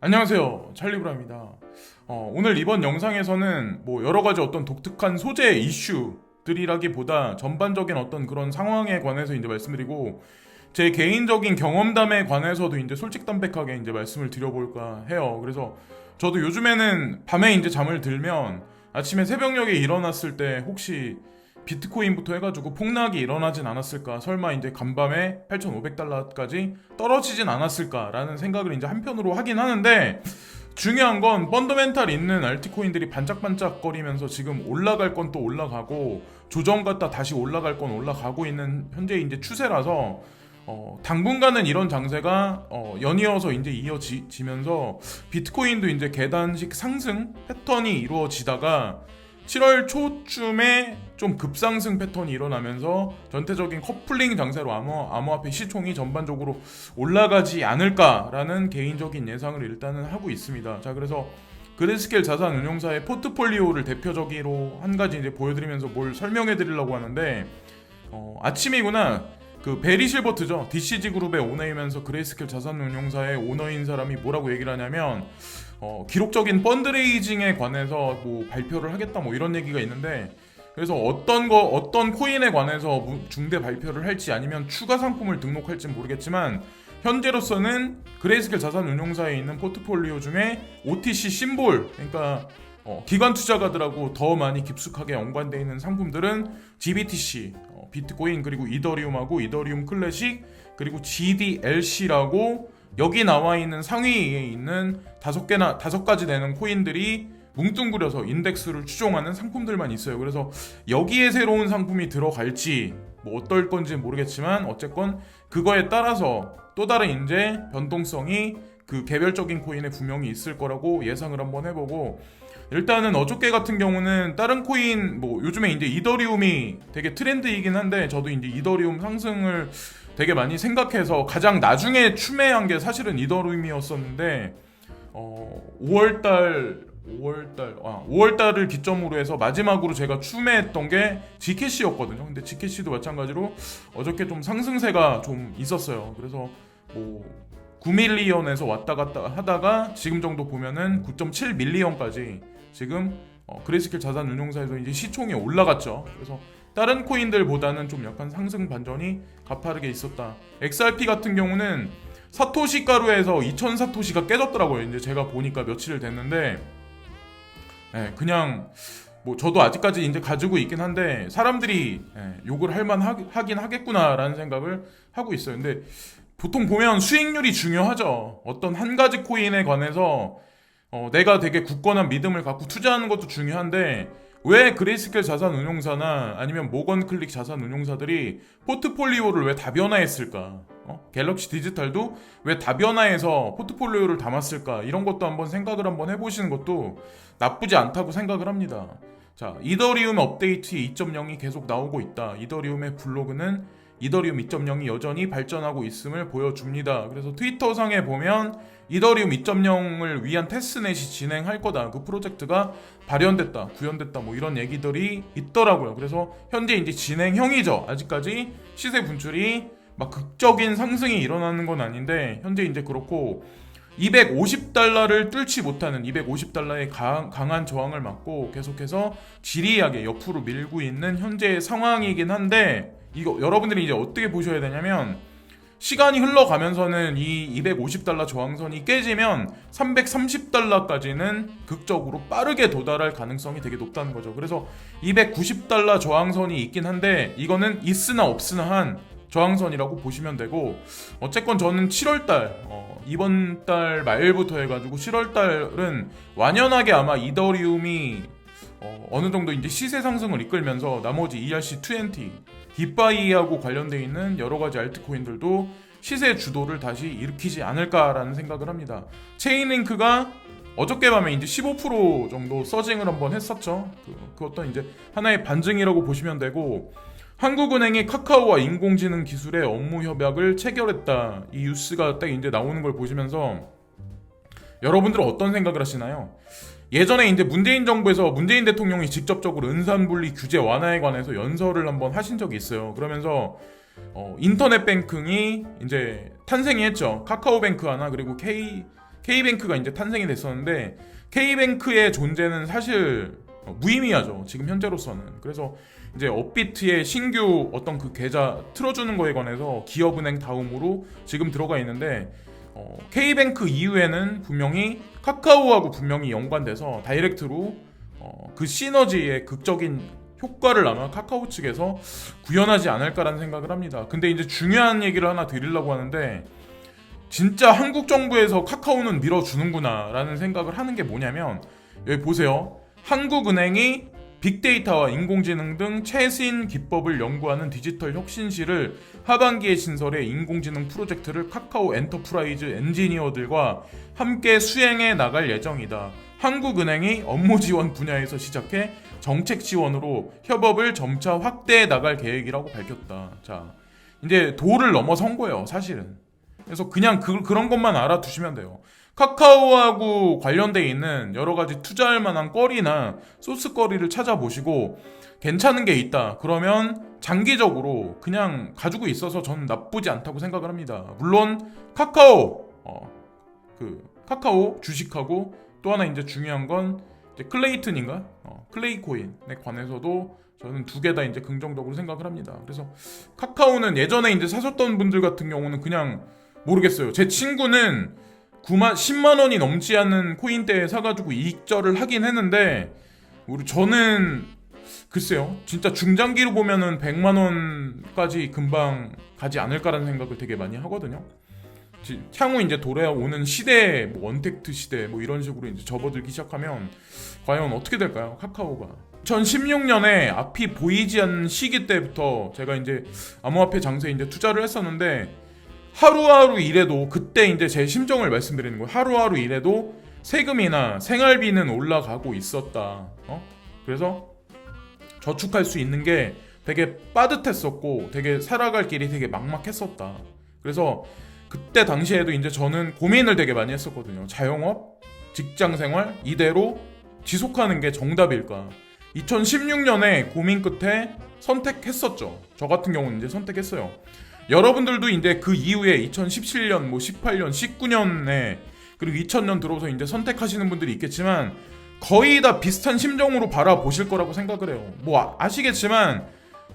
안녕하세요. 찰리브라입니다. 어, 오늘 이번 영상에서는 뭐 여러 가지 어떤 독특한 소재 이슈들이라기보다 전반적인 어떤 그런 상황에 관해서 이제 말씀드리고 제 개인적인 경험담에 관해서도 이제 솔직담백하게 이제 말씀을 드려볼까 해요. 그래서 저도 요즘에는 밤에 이제 잠을 들면 아침에 새벽녘에 일어났을 때 혹시 비트코인부터 해가지고 폭락이 일어나진 않았을까. 설마 이제 간밤에 8,500달러까지 떨어지진 않았을까라는 생각을 이제 한편으로 하긴 하는데 중요한 건 펀더멘탈 있는 알트코인들이 반짝반짝거리면서 지금 올라갈 건 또 올라가고 조정 갔다 다시 올라갈 건 올라가고 있는 현재 이제 추세라서 어, 당분간은 이런 장세가 어, 연이어서 이제 이어지면서 비트코인도 이제 계단식 상승 패턴이 이루어지다가 7월 초쯤에 좀 급상승 패턴이 일어나면서 전체적인 커플링 장세로 암호, 암호화폐 시총이 전반적으로 올라가지 않을까라는 개인적인 예상을 일단은 하고 있습니다. 자, 그래서 그레스켈 자산 운용사의 포트폴리오를 대표적으로 한 가지 이제 보여드리면서 뭘 설명해 드리려고 하는데 어, 아침이구나. 그 베리 실버트죠. DCG 그룹의 오너이면서 그레이스켈 자산운용사의 오너인 사람이 뭐라고 얘기를 하냐면 어, 기록적인 펀드레이징에 관해서 뭐 발표를 하겠다 뭐 이런 얘기가 있는데 그래서 어떤 거 어떤 코인에 관해서 무- 중대 발표를 할지 아니면 추가 상품을 등록할지 모르겠지만 현재로서는 그레이스켈 자산운용사에 있는 포트폴리오 중에 OTC 심볼 그러니까 어, 기관 투자가들하고 더 많이 깊숙하게 연관되어 있는 상품들은 GBTC, 어, 비트코인 그리고 이더리움하고 이더리움 클래식 그리고 GDLC라고 여기 나와 있는 상위에 있는 다섯 개나 다섯 가지 되는 코인들이 뭉뚱그려서 인덱스를 추종하는 상품들만 있어요. 그래서 여기에 새로운 상품이 들어갈지 뭐 어떨 건지 모르겠지만 어쨌건 그거에 따라서 또 다른 이제 변동성이 그 개별적인 코인에 분명히 있을 거라고 예상을 한번 해보고 일단은 어저께 같은 경우는 다른 코인 뭐 요즘에 이제 이더리움이 되게 트렌드이긴 한데 저도 이제 이더리움 상승을 되게 많이 생각해서 가장 나중에 추매한 게 사실은 이더리움이었었는데 어 5월달 5월달 아 5월달을 기점으로 해서 마지막으로 제가 추매했던 게 GKC였거든요. 근데 GKC도 마찬가지로 어저께 좀 상승세가 좀 있었어요. 그래서 뭐 9밀리언에서 왔다 갔다 하다가 지금 정도 보면은 9.7밀리언까지 지금 어, 그레이스킬 자산 운용사에서 이제 시총이 올라갔죠. 그래서 다른 코인들보다는 좀 약간 상승 반전이 가파르게 있었다. XRP 같은 경우는 사토시 가루에서 2000 사토시가 깨졌더라고요. 이제 제가 보니까 며칠 됐는데 예, 그냥 뭐 저도 아직까지 이제 가지고 있긴 한데 사람들이 예, 욕을 할만 하긴 하겠구나라는 생각을 하고 있어요. 근데 보통 보면 수익률이 중요하죠. 어떤 한 가지 코인에 관해서 어, 내가 되게 굳건한 믿음을 갖고 투자하는 것도 중요한데 왜 그레이스켈 자산 운용사나 아니면 모건 클릭 자산 운용사들이 포트폴리오를 왜 다변화했을까? 어? 갤럭시 디지털도 왜 다변화해서 포트폴리오를 담았을까? 이런 것도 한번 생각을 한번 해보시는 것도 나쁘지 않다고 생각을 합니다. 자, 이더리움 업데이트 2.0이 계속 나오고 있다. 이더리움의 블로그는 이더리움 2.0이 여전히 발전하고 있음을 보여줍니다. 그래서 트위터상에 보면 이더리움 2.0을 위한 테스트넷이 진행할 거다. 그 프로젝트가 발현됐다, 구현됐다, 뭐 이런 얘기들이 있더라고요. 그래서 현재 이제 진행형이죠. 아직까지 시세 분출이 막 극적인 상승이 일어나는 건 아닌데 현재 이제 그렇고 250달러를 뚫지 못하는 250달러의 강 한 저항을 맞고 계속해서 지리하게 옆으로 밀고 있는 현재의 상황이긴 한데 이거 여러분들이 이제 어떻게 보셔야 되냐면 시간이 흘러가면서는 이 250달러 저항선이 깨지면 330달러까지는 극적으로 빠르게 도달할 가능성이 되게 높다는 거죠. 그래서 290달러 저항선이 있긴 한데 이거는 있으나 없으나 한 저항선이라고 보시면 되고 어쨌건 저는 7월달 어, 이번 달 말부터 해가지고 7월달은 완연하게 아마 이더리움이 어, 어느 정도 이제 시세 상승을 이끌면서 나머지 ERC20, 딥바이하고 관련돼 있는 여러 가지 알트코인들도 시세 주도를 다시 일으키지 않을까라는 생각을 합니다. 체인링크가 어저께 밤에 이제 15% 정도 서징을 한번 했었죠. 그, 그 어떤 이제 하나의 반증이라고 보시면 되고 한국은행이 카카오와 인공지능 기술의 업무 협약을 체결했다. 이 뉴스가 딱 이제 나오는 걸 보시면서 여러분들은 어떤 생각을 하시나요? 예전에 이제 문재인 정부에서 문재인 대통령이 직접적으로 은산분리 규제 완화에 관해서 연설을 한번 하신 적이 있어요. 그러면서 어, 인터넷 뱅킹이 이제 탄생이 했죠. 카카오뱅크 하나 그리고 K K뱅크가 이제 탄생이 됐었는데 K뱅크의 존재는 사실 어, 무의미하죠. 지금 현재로서는. 그래서 이제 업비트의 신규 어떤 그 계좌 틀어주는 거에 관해서 기업은행 다음으로 지금 들어가 있는데 어, K뱅크 이후에는 분명히 카카오하고 분명히 연관돼서 다이렉트로 어, 그 시너지의 극적인 효과를 아마 카카오 측에서 구현하지 않을까라는 생각을 합니다. 근데 이제 중요한 얘기를 하나 드리려고 하는데 진짜 한국 정부에서 카카오는 밀어주는구나라는 생각을 하는 게 뭐냐면 여기 보세요. 한국은행이 빅데이터와 인공지능 등 최신 기법을 연구하는 디지털 혁신실을 하반기에 신설해 인공지능 프로젝트를 카카오 엔터프라이즈 엔지니어들과 함께 수행해 나갈 예정이다. 한국은행이 업무 지원 분야에서 시작해 정책 지원으로 협업을 점차 확대해 나갈 계획이라고 밝혔다. 자, 이제 도를 넘어선 거예요, 사실은. 그래서 그냥 그, 그런 것만 알아두시면 돼요. 카카오하고 관련돼 있는 여러 가지 투자할 만한 거리나 소스 거리를 찾아보시고 괜찮은 게 있다. 그러면 장기적으로 그냥 가지고 있어서 저는 나쁘지 않다고 생각을 합니다. 물론 카카오 어, 그 카카오 주식하고 또 하나 이제 중요한 건 이제 클레이튼인가 어, 클레이코인에 관해서도 저는 두 개 다 이제 긍정적으로 생각을 합니다. 그래서 카카오는 예전에 이제 사셨던 분들 같은 경우는 그냥 모르겠어요. 제 친구는 9만 10만 원이 넘지 않는 코인대에 사가지고 이익절을 하긴 했는데 우리 저는 글쎄요 진짜 중장기로 보면은 100만 원까지 금방 가지 않을까라는 생각을 되게 많이 하거든요. 지- 향후 이제 돌아오는 시대, 뭐 원택트 시대, 뭐 이런 식으로 이제 접어들기 시작하면 과연 어떻게 될까요? 카카오가 2016년에 앞이 보이지 않는 시기 때부터 제가 이제 암호화폐 장세에 이제 투자를 했었는데 하루하루 일해도 그때 이제 제 심정을 말씀드리는 거예요. 하루하루 일해도 세금이나 생활비는 올라가고 있었다. 어? 그래서 저축할 수 있는 게 되게 빠듯했었고 되게 살아갈 길이 되게 막막했었다. 그래서 그때 당시에도 이제 저는 고민을 되게 많이 했었거든요. 자영업, 직장 생활 이대로 지속하는 게 정답일까? 2016년에 고민 끝에 선택했었죠. 저 같은 경우는 이제 선택했어요. 여러분들도 이제 그 이후에 2017년, 뭐 18년, 19년에 그리고 2000년 들어서 이제 선택하시는 분들이 있겠지만 거의 다 비슷한 심정으로 바라보실 거라고 생각을 해요. 뭐 아- 아시겠지만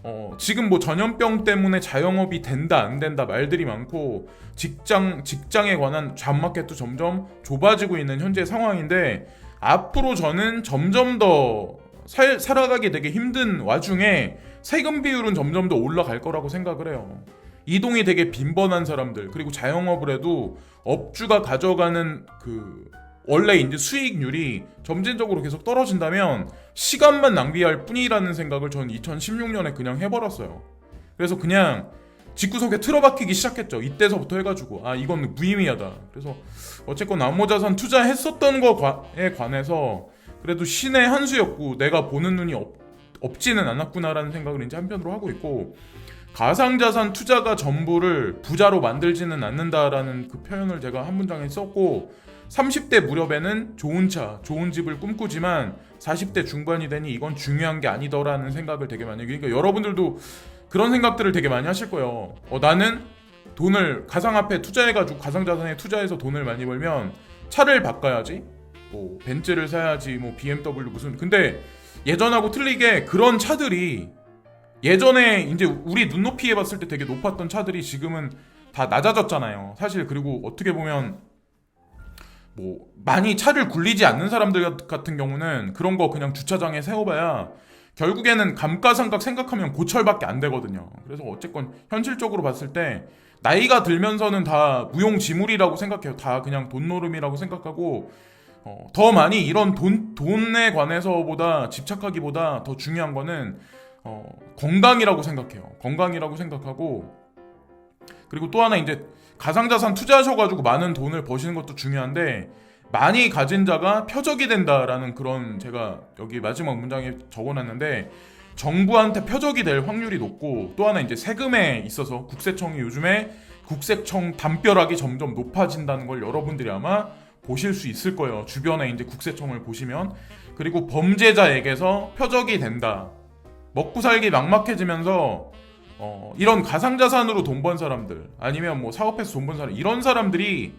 어, 지금 뭐 전염병 때문에 자영업이 된다 안 된다 말들이 많고 직장 직장에 관한 잡마켓도 점점 좁아지고 있는 현재 상황인데 앞으로 저는 점점 더 살, 살아가기 되게 힘든 와중에 세금 비율은 점점 더 올라갈 거라고 생각을 해요. 이동이 되게 빈번한 사람들 그리고 자영업을 해도 업주가 가져가는 그 원래 이제 수익률이 점진적으로 계속 떨어진다면 시간만 낭비할 뿐이라는 생각을 저는 2016년에 그냥 해버렸어요. 그래서 그냥 집구석에 틀어박히기 시작했죠. 이때서부터 해가지고 아 이건 무의미하다. 그래서 어쨌건 암호자산 투자했었던 거에 관해서 그래도 신의 한 수였고 내가 보는 눈이 없, 없지는 않았구나라는 생각을 이제 한편으로 하고 있고 가상자산 투자가 전부를 부자로 만들지는 않는다라는 그 표현을 제가 한 문장에 썼고 30대 무렵에는 좋은 차, 좋은 집을 꿈꾸지만 40대 중반이 되니 이건 중요한 게 아니더라는 생각을 되게 많이 그러니까 여러분들도 그런 생각들을 되게 많이 하실 거예요. 어, 나는 돈을 가상화폐 투자해가지고 가상자산에 투자해서 돈을 많이 벌면 차를 바꿔야지. 뭐 벤츠를 사야지. 뭐 BMW 무슨 근데 예전하고 틀리게 그런 차들이 예전에 이제 우리 눈높이에 봤을 때 되게 높았던 차들이 지금은 다 낮아졌잖아요. 사실 그리고 어떻게 보면 뭐 많이 차를 굴리지 않는 사람들 같은 경우는 그런 거 그냥 주차장에 세워봐야 결국에는 감가상각 생각하면 고철밖에 안 되거든요. 그래서 어쨌건 현실적으로 봤을 때 나이가 들면서는 다 무용지물이라고 생각해요. 다 그냥 돈노름이라고 생각하고 어, 더 많이 이런 돈 돈에 관해서보다 집착하기보다 더 중요한 거는 어, 건강이라고 생각해요. 건강이라고 생각하고 그리고 또 하나 이제 가상자산 투자하셔가지고 많은 돈을 버시는 것도 중요한데 많이 가진 자가 표적이 된다라는 그런 제가 여기 마지막 문장에 적어놨는데 정부한테 표적이 될 확률이 높고 또 하나 이제 세금에 있어서 국세청이 요즘에 국세청 담벼락이 점점 높아진다는 걸 여러분들이 아마 보실 수 있을 거예요. 주변에 이제 국세청을 보시면 그리고 범죄자에게서 표적이 된다. 먹고 살기 막막해지면서 어, 이런 가상자산으로 돈 번 사람들 아니면 뭐 사업해서 돈 번 사람 이런 사람들이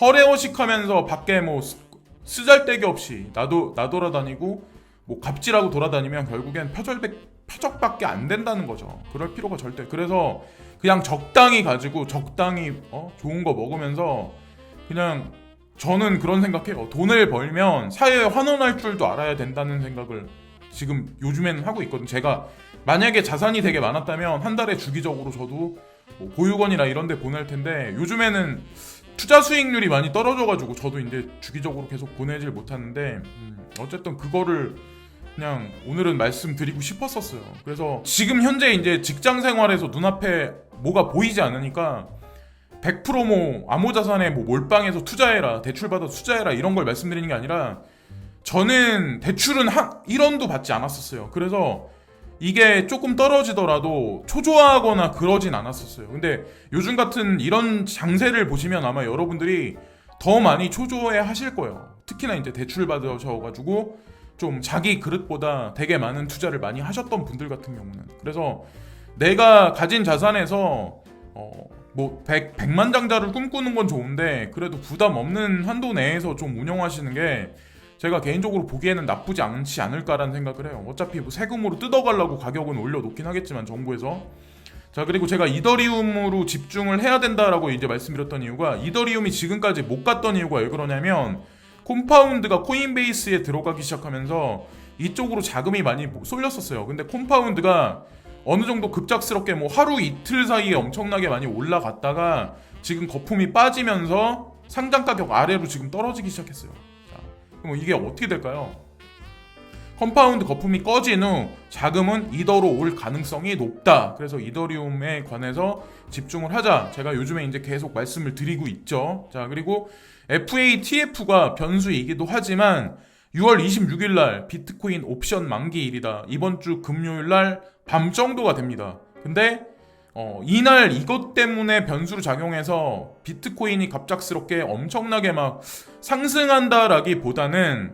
허례허식하면서 밖에 뭐 쓰- 쓰잘데기 없이 나도 나돌아다니고 뭐 갑질하고 돌아다니면 결국엔 표절백 표적밖에 안 된다는 거죠. 그럴 필요가 절대. 그래서 그냥 적당히 가지고 적당히 어? 좋은 거 먹으면서 그냥 저는 그런 생각해요. 돈을 벌면 사회에 환원할 줄도 알아야 된다는 생각을 지금 요즘에는 하고 있거든요. 제가 만약에 자산이 되게 많았다면 한 달에 주기적으로 저도 뭐 보육원이나 이런 데 보낼 텐데 요즘에는 투자 수익률이 많이 떨어져가지고 저도 이제 주기적으로 계속 보내질 못하는데 음, 어쨌든 그거를 그냥 오늘은 말씀드리고 싶었었어요. 그래서 지금 현재 이제 직장 생활에서 눈앞에 뭐가 보이지 않으니까 100%뭐 암호자산에 뭐 몰빵해서 투자해라 대출받아 투자해라 이런 걸 말씀드리는 게 아니라 저는 대출은 한 1원도 받지 않았었어요. 그래서 이게 조금 떨어지더라도 초조하거나 그러진 않았었어요. 근데 요즘 같은 이런 장세를 보시면 아마 여러분들이 더 많이 초조해 하실 거예요. 특히나 이제 대출 받으셔가지고 좀 자기 그릇보다 되게 많은 투자를 많이 하셨던 분들 같은 경우는 그래서 내가 가진 자산에서 어 뭐 100, 100만 장자를 꿈꾸는 건 좋은데 그래도 부담 없는 한도 내에서 좀 운영하시는 게 제가 개인적으로 보기에는 나쁘지 않지 않을까라는 생각을 해요. 어차피 뭐 세금으로 뜯어가려고 가격은 올려놓긴 하겠지만 정부에서 자 그리고 제가 이더리움으로 집중을 해야 된다라고 이제 말씀드렸던 이유가 이더리움이 지금까지 못 갔던 이유가 왜 그러냐면 콤파운드가 코인베이스에 들어가기 시작하면서 이쪽으로 자금이 많이 쏠렸었어요. 근데 콤파운드가 어느 정도 급작스럽게 뭐 하루 이틀 사이에 엄청나게 많이 올라갔다가 지금 거품이 빠지면서 상장 가격 아래로 지금 떨어지기 시작했어요. 자, 그럼 이게 어떻게 될까요? 컴파운드 거품이 꺼진 후 자금은 이더로 올 가능성이 높다. 그래서 이더리움에 관해서 집중을 하자. 제가 요즘에 이제 계속 말씀을 드리고 있죠. 자, 그리고 FATF가 변수이기도 하지만 6월 26일 날 비트코인 옵션 만기일이다. 이번 주 금요일 날 밤 정도가 됩니다. 근데 어, 이날 이것 때문에 변수로 작용해서 비트코인이 갑작스럽게 엄청나게 막 상승한다라기보다는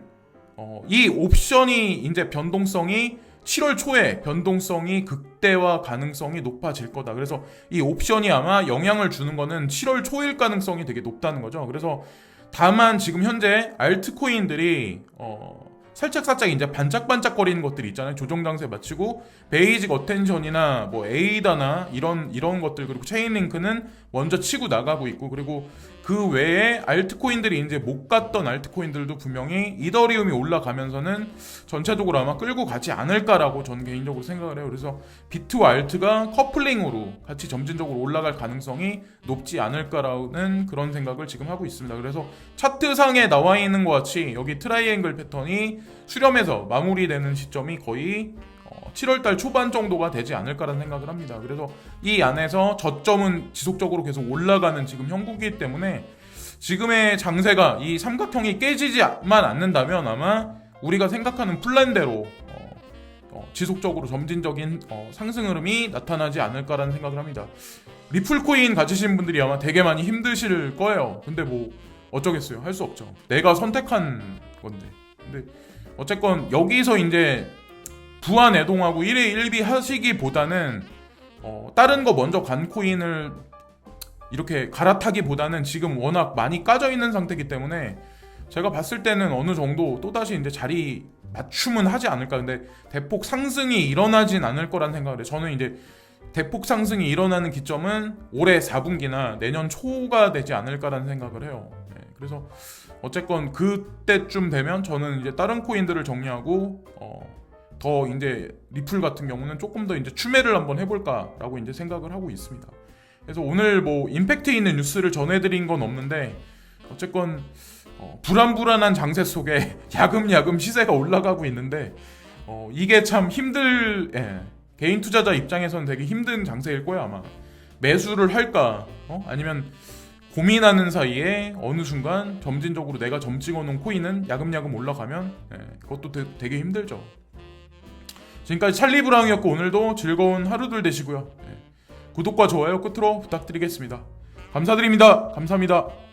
어, 이 옵션이 이제 변동성이 7월 초에 변동성이 극대화 가능성이 높아질 거다. 그래서 이 옵션이 아마 영향을 주는 거는 7월 초일 가능성이 되게 높다는 거죠. 그래서 다만 지금 현재 알트코인들이 어, 살짝 살짝 이제 반짝반짝거리는 것들이 있잖아요. 조정 장세 마치고 베이직 어텐션이나 뭐 에이다나 이런 이런 것들 그리고 체인 링크는 먼저 치고 나가고 있고 그리고 그 외에 알트코인들이 이제 못 갔던 알트코인들도 분명히 이더리움이 올라가면서는 전체적으로 아마 끌고 가지 않을까라고 저는 개인적으로 생각을 해요. 그래서 비트와 알트가 커플링으로 같이 점진적으로 올라갈 가능성이 높지 않을까라는 그런 생각을 지금 하고 있습니다. 그래서 차트상에 나와 있는 것 같이 여기 트라이앵글 패턴이 수렴해서 마무리되는 시점이 거의 7월달 초반 정도가 되지 않을까라는 생각을 합니다. 그래서 이 안에서 저점은 지속적으로 계속 올라가는 지금 형국이기 때문에 지금의 장세가 이 삼각형이 깨지지만 않는다면 아마 우리가 생각하는 플랜대로 어, 어, 지속적으로 점진적인 어, 상승 흐름이 나타나지 않을까라는 생각을 합니다. 리플코인 가지신 분들이 아마 되게 많이 힘드실 거예요. 근데 뭐 어쩌겠어요. 할 수 없죠. 내가 선택한 건데. 근데 어쨌건 여기서 이제 부안 애동하고 1회 1비 하시기보다는 어, 다른 거 먼저 간 코인을 이렇게 갈아타기보다는 지금 워낙 많이 까져 있는 상태이기 때문에 제가 봤을 때는 어느 정도 또다시 이제 자리 맞춤은 하지 않을까. 근데 대폭 상승이 일어나진 않을 거란 생각을 해요. 저는 이제 대폭 상승이 일어나는 기점은 올해 4분기나 내년 초가 되지 않을까라는 생각을 해요. 네, 그래서 어쨌건 그때쯤 되면 저는 이제 다른 코인들을 정리하고 어, 더 이제 리플 같은 경우는 조금 더 이제 추매를 한번 해볼까라고 이제 생각을 하고 있습니다. 그래서 오늘 뭐 임팩트 있는 뉴스를 전해드린 건 없는데 어쨌건 어, 불안불안한 장세 속에 야금야금 시세가 올라가고 있는데 어, 이게 참 힘들 예, 개인 투자자 입장에서는 되게 힘든 장세일 거야 아마 매수를 할까 어? 아니면 고민하는 사이에 어느 순간 점진적으로 내가 점 찍어놓은 코인은 야금야금 올라가면 예, 그것도 되, 되게 힘들죠. 지금까지 찰리브랑이었고 오늘도 즐거운 하루들 되시고요. 네. 구독과 좋아요 끝으로 부탁드리겠습니다. 감사드립니다. 감사합니다.